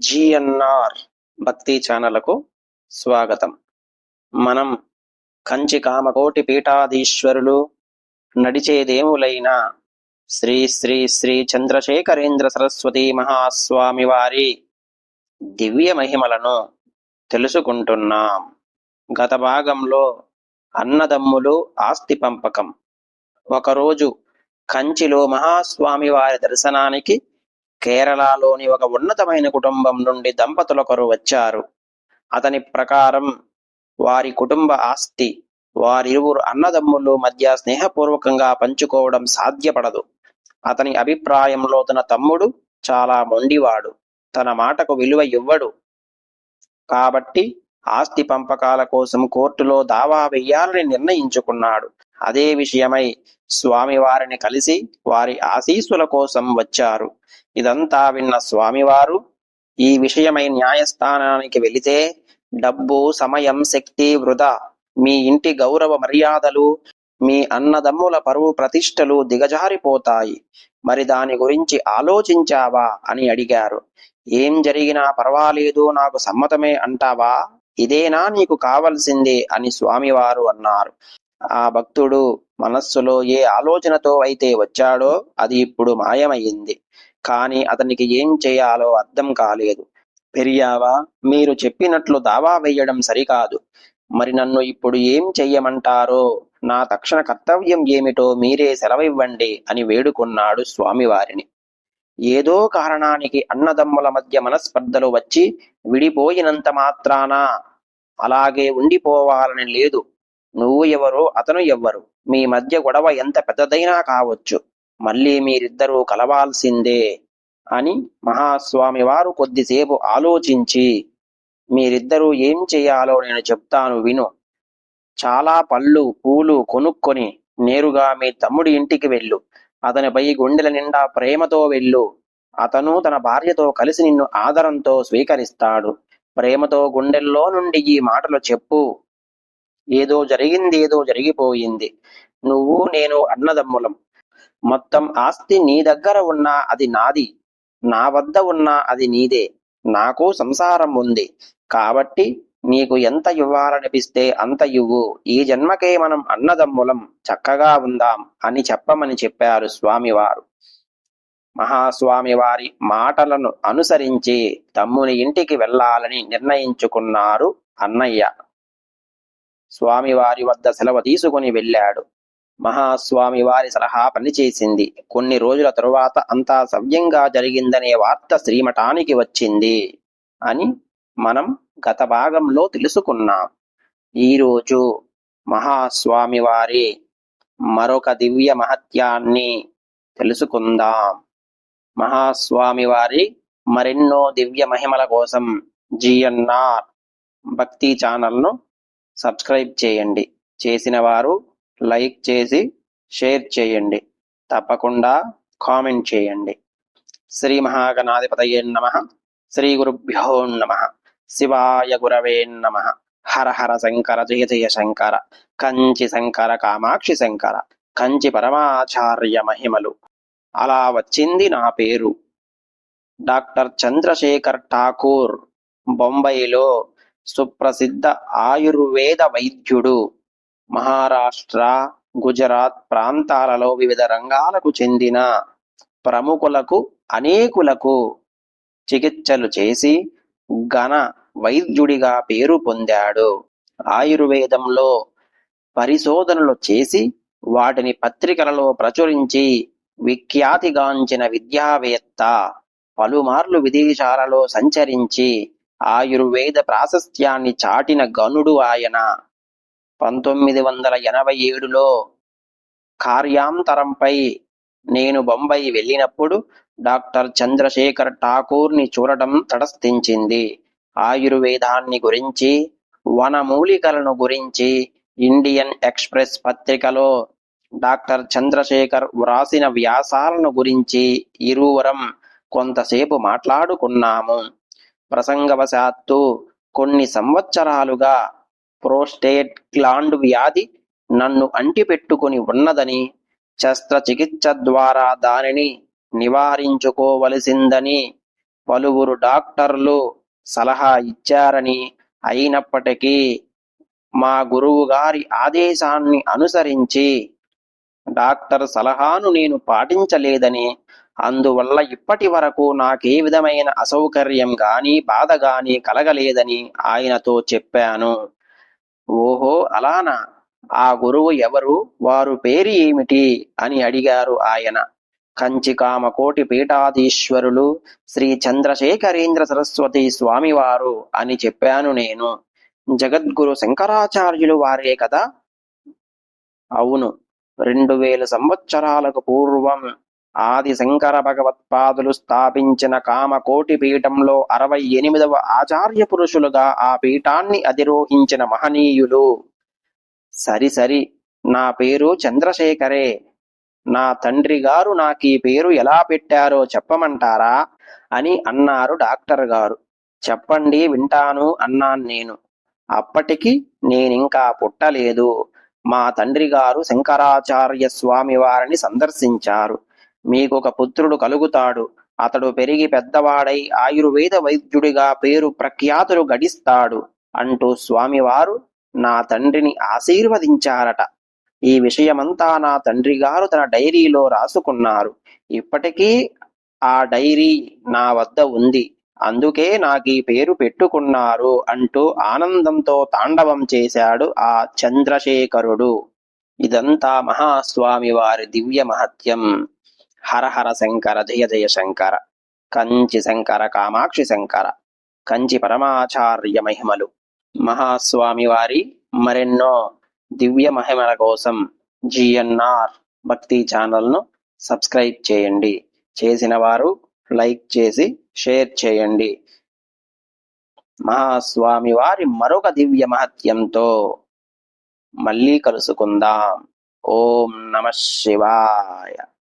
GNR భక్తి ఛానళ్ళకు స్వాగతం. మనం కంచి కామకోటి పీఠాధీశ్వరులు నడిచేదేములైన శ్రీ శ్రీ శ్రీ చంద్రశేఖరేంద్ర సరస్వతి మహాస్వామి వారి దివ్య మహిమలను తెలుసుకుంటున్నాం. గత భాగంలో అన్నదమ్ములు ఆస్తి పంపకం. ఒకరోజు కంచిలో మహాస్వామి వారి దర్శనానికి కేరళలోని ఒక ఉన్నతమైన కుటుంబం నుండి దంపతులొకరు వచ్చారు. అతని ప్రకారం వారి కుటుంబ ఆస్తి వారిరువురు అన్నదమ్ములు మధ్య స్నేహపూర్వకంగా పంచుకోవడం సాధ్యపడదు. అతని అభిప్రాయంలో తన తమ్ముడు చాలా మొండివాడు తన మాటకు విలువ ఇవ్వడు. కాబట్టి ఆస్తి పంపకాల కోసం కోర్టులో దావా వెయ్యాలని నిర్ణయించుకున్నాడు. అదే విషయమై స్వామివారిని కలిసి వారి ఆశీస్సుల కోసం వచ్చారు. ఇదంతా విన్న స్వామివారు. ఈ విషయమై న్యాయస్థానానికి వెళితే డబ్బు సమయం శక్తి వృధా మీ ఇంటి గౌరవ మర్యాదలు మీ అన్నదమ్ముల పరువు ప్రతిష్టలు దిగజారిపోతాయి. మరి దాని గురించి ఆలోచించావా? అని అడిగారు. ఏం జరిగినా పర్వాలేదు నాకు సమ్మతమే అంటావా? ఇదేనా నీకు కావలసింది? అని స్వామివారు అన్నారు. ఆ భక్తుడు మనస్సులో ఏ ఆలోచనతో అయితే వచ్చాడో అది ఇప్పుడు మాయమయ్యింది. కానీ అతనికి ఏం చేయాలో అర్థం కాలేదు. పెరియావా మీరు చెప్పినట్లు దావా వేయడం సరికాదు. మరి నన్ను ఇప్పుడు ఏం చెయ్యమంటారో? నా తక్షణ కర్తవ్యం ఏమిటో మీరే సెలవివ్వండి అని వేడుకున్నాడు స్వామివారిని. ఏదో కారణానికి అన్నదమ్ముల మధ్య మనస్పర్ధలు వచ్చి విడిపోయినంత మాత్రాన? అలాగే ఉండిపోవాలని లేదు. నువ్వు ఎవరు అతను ఎవ్వరు మీ మధ్య గొడవ ఎంత పెద్దదైనా కావచ్చు. మళ్ళీ మీరిద్దరూ కలవాల్సిందే అని మహాస్వామి వారు కొద్దిసేపు ఆలోచించి మీరిద్దరూ ఏం చేయాలో నేను చెప్తాను విను. చాలా పళ్ళు పూలు కొనుక్కొని నేరుగా మీ తమ్ముడి ఇంటికి వెళ్ళు. అతనిపై గుండెల నిండా ప్రేమతో వెళ్ళు. అతను తన భార్యతో కలిసి నిన్ను ఆదరంతో స్వీకరిస్తాడు. ప్రేమతో గుండెల్లో నుండి ఈ మాటలు చెప్పు. ఏదో జరిగింది ఏదో జరిగిపోయింది. నువ్వు నేను అన్నదమ్ములం. మొత్తం ఆస్తి నీ దగ్గర ఉన్నా అది నాది. నా వద్ద ఉన్నా అది నీదే. నాకు సంసారం ఉంది. కాబట్టి నీకు ఎంత ఇవ్వాలనిపిస్తే అంత ఇవ్వు. ఈ జన్మకే మనం అన్నదమ్ములం. చక్కగా ఉందాం అని చెప్పమని చెప్పారు స్వామివారు. మహాస్వామి వారి మాటలను అనుసరించి తమ్ముని ఇంటికి వెళ్ళాలని నిర్ణయించుకున్నారు అన్నయ్య. స్వామివారి వద్ద సెలవు తీసుకుని వెళ్ళాడు. మహాస్వామి వారి సలహా పనిచేసింది. కొన్ని రోజుల తరువాత అంతా సవ్యంగా జరిగిందనే వార్త శ్రీమఠానికి వచ్చింది అని మనం గత భాగంలో తెలుసుకున్నాం. ఈరోజు మహాస్వామి వారి మరొక దివ్య మహత్యాన్ని తెలుసుకుందాం. మహాస్వామి వారి మరెన్నో దివ్య మహిమల కోసం జిఎన్ఆర్ భక్తి ఛానల్ను సబ్స్క్రైబ్ చేయండి. చేసిన వారు లైక్ చేసి షేర్ చేయండి. తప్పకుండా కామెంట్ చేయండి. శ్రీ మహాగణాధిపతయే నమ. శ్రీ గురుభ్యో నమ. శివాయ గురవే నమ. హర హర శంకర జయ జయ శంకర. కంచి శంకర కామాక్షి శంకర. కంచి పరమాచార్య మహిమలు. అలా వచ్చింది నా పేరు. డాక్టర్ చంద్రశేఖర్ ఠాకూర్ బొంబాయిలో సుప్రసిద్ధ ఆయుర్వేద వైద్యుడు. మహారాష్ట్ర గుజరాత్ ప్రాంతాలలో వివిధ రంగాలకు చెందిన ప్రముఖులకు అనేకులకు చికిత్సలు చేసి ఘన వైద్యుడిగా పేరు పొందాడు. ఆయుర్వేదంలో పరిశోధనలు చేసి వాటిని పత్రికలలో ప్రచురించి విఖ్యాతిగాంచిన విద్యావేత్త పలుమార్లు విదేశాలలో సంచరించి ఆయుర్వేద ప్రాశస్త్యాన్ని చాటిన గనుడు ఆయన. పంతొమ్మిది వందల ఎనభై ఏడులో కార్యాంతరంపై నేను బొంబాయి వెళ్ళినప్పుడు డాక్టర్ చంద్రశేఖర్ ఠాకూర్ని చూడటం తటస్థించింది. ఆయుర్వేదాన్ని గురించి వనమూలికలను గురించి ఇండియన్ ఎక్స్ప్రెస్ పత్రికలో డాక్టర్ చంద్రశేఖర్ వ్రాసిన వ్యాసాలను గురించి ఇరువురం కొంతసేపు మాట్లాడుకున్నాము. ప్రసంగవశాత్తు కొన్ని సంవత్సరాలుగా ప్రోస్టేట్ గ్లాండ్ వ్యాధి నన్ను అంటిపెట్టుకుని ఉన్నదని శస్త్రచికిత్స ద్వారా దానిని నివారించుకోవలసిందని పలువురు డాక్టర్లు సలహా ఇచ్చారని అయినప్పటికీ మా గురువు గారి ఆదేశాన్ని అనుసరించి డాక్టర్ సలహాను నేను పాటించలేదని అందువల్ల ఇప్పటి వరకు నాకే విధమైన అసౌకర్యం కానీ బాధ కానీ కలగలేదని ఆయనతో చెప్పాను. ఓహో అలానా? ఆ గురువు ఎవరు? వారు పేరు ఏమిటి? అని అడిగారు ఆయన. కంచికామకోటి పీఠాధీశ్వరులు శ్రీ చంద్రశేఖరేంద్ర సరస్వతి స్వామివారు అని చెప్పాను నేను. జగద్గురు శంకరాచార్యులు వారే కదా? అవును. రెండు వేల సంవత్సరాలకు పూర్వం ఆది శంకర భగవత్పాదులు స్థాపించిన కామకోటి పీఠంలో అరవై ఎనిమిదవ ఆచార్య పురుషులుగా ఆ పీఠాన్ని అధిరోహించిన మహనీయులు. సరి సరి నా పేరు చంద్రశేఖరే. నా తండ్రి గారు నాకు ఈ పేరు ఎలా పెట్టారో చెప్పమంటారా? అని అన్నారు డాక్టర్ గారు. చెప్పండి వింటాను అన్నాను నేను. అప్పటికి నేనింకా పుట్టలేదు. మా తండ్రి గారు శంకరాచార్య స్వామి వారిని సందర్శించారు. మీకు ఒక పుత్రుడు కలుగుతాడు. అతడు పెరిగి పెద్దవాడై ఆయుర్వేద వైద్యుడిగా పేరు ప్రఖ్యాతులు గడిస్తాడు అంటూ స్వామివారు నా తండ్రిని ఆశీర్వదించారట. ఈ విషయమంతా నా తండ్రి గారు తన డైరీలో రాసుకున్నారు. ఇప్పటికీ ఆ డైరీ నా వద్ద ఉంది. అందుకే నాకు ఈ పేరు పెట్టుకున్నారు అంటూ ఆనందంతో తాండవం చేశాడు ఆ చంద్రశేఖరుడు. ఇదంతా మహాస్వామి వారి దివ్య మహత్యం. హరహర శంకర జయ జయ శంకర కంచి శంకర కామాక్షి శంకర కంచి పరమాచార్య మహిమలు. మహాస్వామి వారి మరెన్నో దివ్య మహిమల కోసం జిఎన్ఆర్ భక్తి ఛానల్ను సబ్స్క్రైబ్ చేయండి. చేసిన వారు లైక్ చేసి షేర్ చేయండి. మహాస్వామి వారి మరొక దివ్య మహత్యంతో మళ్ళీ కలుసుకుందాం. ఓం నమ శివాయ.